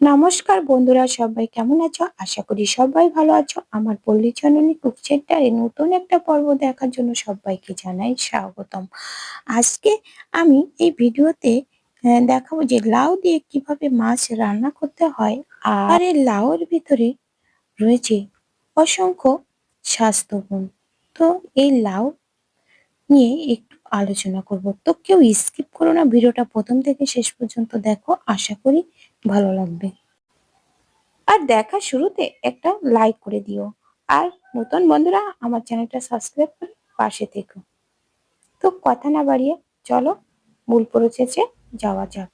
নমস্কার বন্ধুরা, সবাই কেমন আছো? আশা করি সবাই ভালো আছো। আমার পল্লী জননী কুকচেটারে নতুন একটা পর্ব দেখার জন্য সবাইকে জানাই স্বাগতম। আজকে আমি এই ভিডিওতে দেখাবো যে লাউ দিয়ে কীভাবে মাছ রান্না করতে হয় আর এই লাউর ভিতরে রয়েছে অসংখ্য স্বাস্থ্যগুণ। তো এই লাউ নিয়ে আলোচনা করব। তো কেউ স্কিপ করো না, ভিডিওটা প্রথম থেকে শেষ পর্যন্ত দেখো, আশা করি ভালো লাগবে। আর দেখা শুরুতে একটা লাইক করে দিও। আর নতুন বন্ধুরা, আমার চ্যানেলটা সাবস্ক্রাইব করে পাশে থেকো। তো কথা না বাড়িয়ে চলো, মূল প্রসেসে যাওয়া যাক।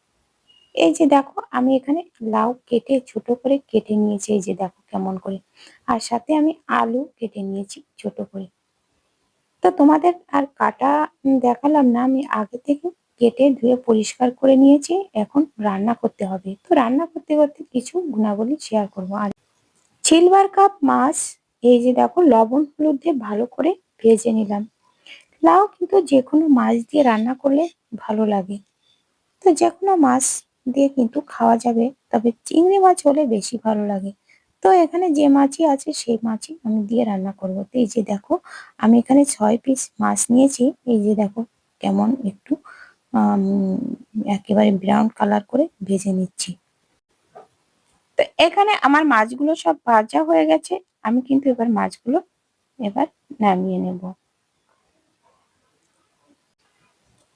এই যে দেখো, আমি এখানে লাউ কেটে, ছোট করে কেটে নিয়েছি। এই যে দেখো কেমন করে। আর সাথে আমি আলু কেটে নিয়েছি, ছোট করে। তো তোমাদের আর কাটা দেখালাম না, আমি আগে থেকে কেটে ধুয়ে পরিষ্কার করে নিয়েছি, এখন রান্না করতে হবে। তো রান্না করতে করতে কিছু গুণাবলী শেয়ার করব। আর সিলভার কাপ মাছ, এই যে দেখো, লবণ, হলুদ দিয়ে ভালো করে ভেজে নিলাম। লাউ কিন্তু যে কোনো মাছ দিয়ে রান্না করলে ভালো লাগে। তো যে কোনো মাছ দিয়ে কিন্তু খাওয়া যাবে, তবে চিংড়ি মাছ হলে বেশি ভালো লাগে। তো এখানে যে মাছই আছে, সেই মাছই আমি দিয়ে রান্না করব। তো এই যে দেখো, আমি এখানে ছয় পিস মাছ নিয়েছি। এই যে দেখো কেমন একটু একেবারে ব্রাউন কালার করে ভেজে নিচ্ছি। তো এখানে আমার মাছগুলো সব ভাজা হয়ে গেছে। আমি কিন্তু এবার মাছগুলো এবার নামিয়ে নেব।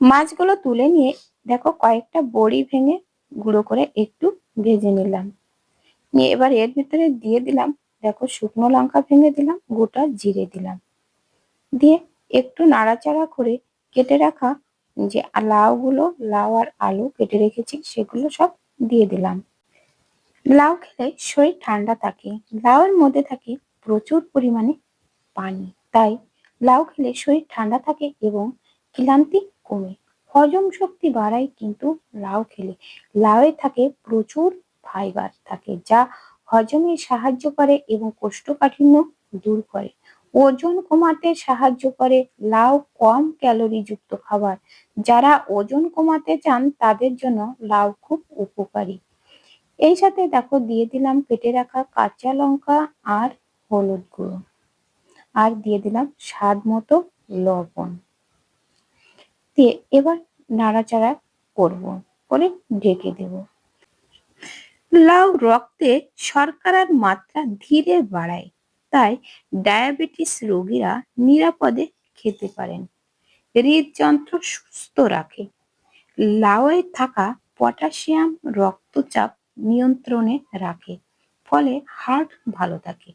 মাছগুলো তুলে নিয়ে দেখো কয়েকটা বড়ি ভেঙে গুঁড়ো করে একটু ভেজে নিলাম। নিয়ে এবার এর ভিতরে দিয়ে দিলাম, দেখো শুকনো লঙ্কা ভেঙে দিলাম, গোটা জিরে দিলাম। দিয়ে একটু নাড়াচাড়া করে কেটে রাখা যে লাউগুলো, লাউ আর আলু কেটে রেখেছি, সেগুলো সব দিয়ে দিলাম। লাউ খেলে শরীর ঠান্ডা থাকে, লাউয়ের মধ্যে থাকে প্রচুর পরিমাণে পানি, তাই লাউ খেলে শরীর ঠান্ডা থাকে এবং ক্লান্তি কমে। হজম শক্তি বাড়ায় কিন্তু লাউ খেলে, লাউয়ে থাকে প্রচুর ফাইবার থাকে, যা হজমে সাহায্য করে এবং কোষ্ঠকাঠিন্য দূর করে। ওজন কমাতে সাহায্য করে লাউ কম ক্যালোরি যুক্ত খাবার। যারা ওজন কমাতে চান, তাদের জন্য লাউ খুব উপকারী। এই সাথে দেখো, দিয়ে দিলাম কেটে রাখা কাঁচা লঙ্কা আর হলুদ গুঁড়ো। আর দিয়ে দিলাম স্বাদ মতো লবণ। দিয়ে এবার নাড়াচাড়া করব, করে ঢেকে দেব। লাউ রক্তে শর্করার মাত্রা ধীরে বাড়ায়। তাই ডায়াবেটিস রোগীরা নিরাপদে খেতে পারেন। হৃদযন্ত্র সুস্থ রাখে। লাউয়ে থাকা পটাশিয়াম রক্তচাপ নিয়ন্ত্রণে রাখে, ফলে হার্ট ভালো থাকে।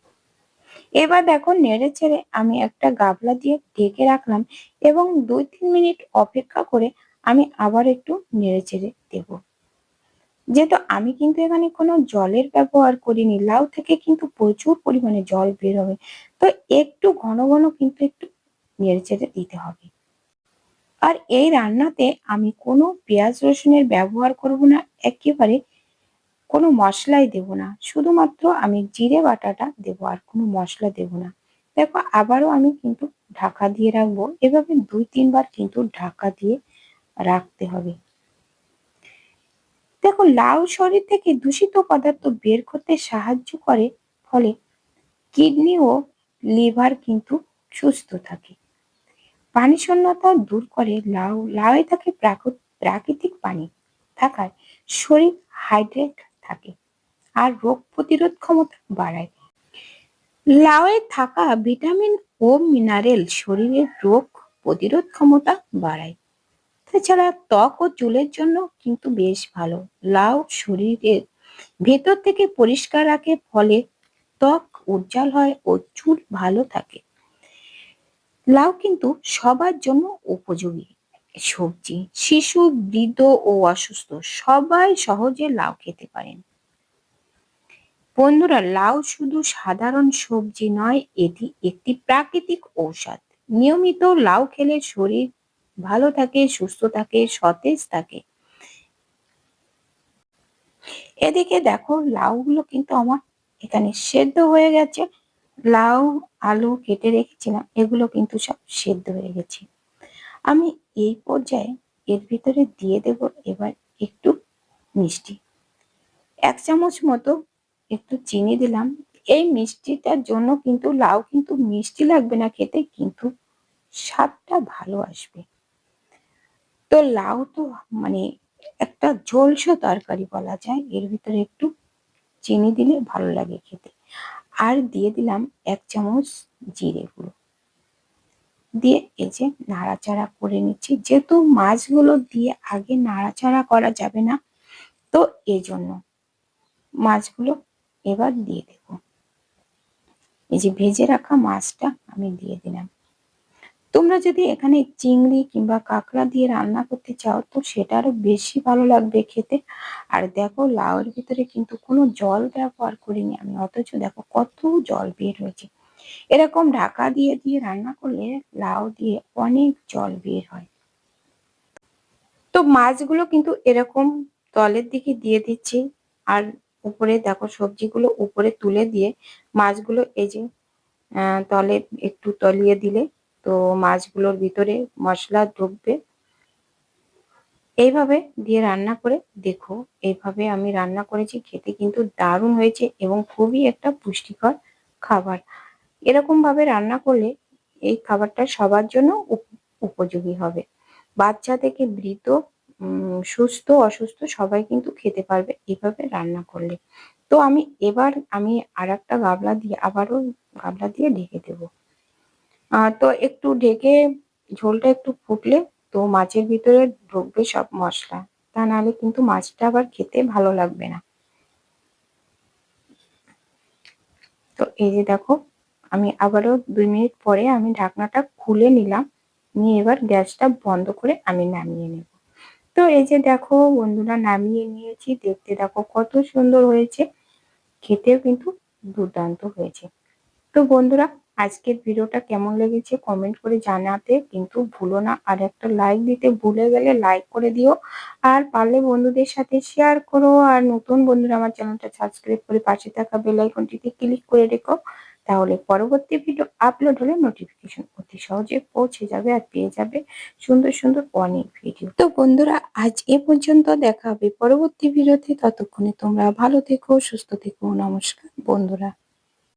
এবার দেখো নেড়ে ছেড়ে আমি একটা গাবলা দিয়ে ঢেকে রাখলাম এবং দুই তিন মিনিট অপেক্ষা করে আমি আবার একটু নেড়ে ছেড়ে দেব। যেহেতু আমি কিন্তু এখানে কোনো জলের ব্যবহার করিনি, লাউ থেকে কিন্তু প্রচুর পরিমাণে জল বের হবে। তো একটু ঘন ঘন কিন্তু একটু নেড়ে চেড়ে দিতে হবে। আর এই রান্নাতে আমি কোনো পেঁয়াজ রসুনের ব্যবহার করব না, একেবারে কোনো মশলাই দেব না। শুধুমাত্র আমি জিরে বাটাটা দেব আর কোনো মশলা দেব না। দেখো, আবারও আমি কিন্তু ঢাকা দিয়ে রাখব। এভাবে দুই তিনবার কিন্তু ঢাকা দিয়ে রাখতে হবে। দেখো, লাউ শরীর থেকে দূষিত পদার্থ বের করতে সাহায্য করে ফলে কিডনি ও লিভার কিন্তু সুস্থ থাকে। পানি শূন্যতা দূর করে লাউ লাউয়ে থাকে প্রাকৃ- প্রাকৃতিক পানি। থাকায় শরীর হাইড্রেট থাকে আর রোগ প্রতিরোধ ক্ষমতা বাড়ায়। লাউয়ে থাকা ভিটামিন ও মিনারেল শরীরের রোগ প্রতিরোধ ক্ষমতা বাড়ায়। তাছাড়া ত্বক ও চুলের জন্য কিন্তু বেশ ভালো। লাউ শরীরের ভেতর থেকে পরিষ্কার রাখে, ফলে ত্বক উজ্জ্বল হয় ও চুল ভালো থাকে। লাউ কিন্তু সবার জন্য উপযোগী। সবজি, শিশু, বৃদ্ধ ও অসুস্থ সবাই সহজে লাউ খেতে পারেন। বন্ধুরা, লাউ শুধু সাধারণ সবজি নয়, এটি একটি প্রাকৃতিক ঔষধ। নিয়মিত লাউ খেলে শরীর ভালো থাকে, সুস্থ থাকে, সতেজ থাকে। এদিকে দেখো, লাউগুলো কিন্তু আমার এখানে সেদ্ধ হয়ে গেছে। লাউ, আলু কেটে রেখেছিলাম, এগুলো কিন্তু সব সেদ্ধ হয়ে গেছে। আমি এই পর্যায়ে এর ভিতরে দিয়ে দেব এবার একটু মিষ্টি। এক চামচ মতো একটু চিনি দিলাম। এই মিষ্টিটার জন্য কিন্তু লাউ কিন্তু মিষ্টি লাগবে না খেতে, কিন্তু স্বাদটা ভালো আসবে। তো লাউ তো মানে একটা ঝোলসো তরকারি বলা যায়। এর ভিতরে একটু চিনি দিলে ভালো লাগে খেতে। আর দিয়ে দিলাম এক চামচ জিরে গুঁড়ো। দিয়ে এই যে নাড়াচাড়া করে নিচ্ছি। যেহেতু মাছগুলো দিয়ে আগে নাড়াচাড়া করা যাবে না, তো এই জন্য মাছগুলো এবার দিয়ে দেব। এই যে ভেজে রাখা মাছটা আমি দিয়ে দিলাম। তোমরা যদি এখানে চিংড়ি কিংবা কাঁকড়া দিয়ে রান্না করতে চাও, তো সেটা আরও বেশি ভালো লাগবে খেতে। আর দেখো, লাউয়ের ভিতরে কিন্তু কোনো জল ব্যবহার করিনি আমি, অথচ দেখো কত জল বের হয়েছে। এরকম ঢাকা দিয়ে দিয়ে রান্না করলে লাউ দিয়ে অনেক জল বের হয়। তো মাছগুলো কিন্তু এরকম তলের দিকে দিয়ে দিচ্ছি, আর উপরে দেখো সবজিগুলো উপরে তুলে দিয়ে মাছগুলো এই যে তলে একটু তলিয়ে দিলে তো মাছগুলোর ভিতরে মশলা ঢুকবে। এইভাবে দিয়ে রান্না করে দেখো, এইভাবে আমি রান্না করেছি, খেতে কিন্তু দারুণ হয়েছে এবং খুবই একটা পুষ্টিকর খাবার। এরকম ভাবে রান্না করলে এই খাবারটা সবার জন্য উপযোগী হবে। বাচ্চা থেকে বৃদ্ধ সুস্থ, অসুস্থ সবাই কিন্তু খেতে পারবে এভাবে রান্না করলে। তো আমি এবার আমি আর একটা গাবলা দিয়ে, আবারও গাবলা দিয়ে ঢেকে দেব। তো একটু ঢেকে ঝোলটা একটু ফুটলে তো মাছের ভিতরে ঢুকবে সব মশলা। তা নাহলে কিন্তু মাছটা আবার খেতে ভালো লাগবে না। তো এই যে দেখো, আমি আবারও দুই মিনিট পরে আমি ঢাকনাটা খুলে নিলাম, নিয়ে এবার গ্যাসটা বন্ধ করে আমি নামিয়ে নেব। তো এই যে দেখো বন্ধুরা, নামিয়ে নিয়েছি, দেখতে দেখো কত সুন্দর হয়েছে, খেতেও কিন্তু দুর্দান্ত হয়েছে। তো বন্ধুরা আজকের ভিডিওটা কেমন লেগেছে কমেন্ট করে জানাতে কিন্তু ভুলো না। আর একটা লাইক দিতে ভুলে গেলে লাইক করে দিও। আর পারলে বন্ধুদের সাথে শেয়ার করো। আর নতুন বন্ধুরা আমার চ্যানেলটা সাবস্ক্রাইব করে পাশে থাকা বেল আইকনটিতে ক্লিক করে রেখো। তাহলে পরবর্তী ভিডিও আপলোড হলে নোটিফিকেশন অতি সহজে পৌঁছে যাবে আর পেয়ে যাবে সুন্দর সুন্দর অনেক ভিডিও তো বন্ধুরা, আজ এ পর্যন্ত দেখা হবে পরবর্তী ভিডিওতে ততক্ষণে তোমরা ভালো থেকো, সুস্থ থেকো। নমস্কার বন্ধুরা।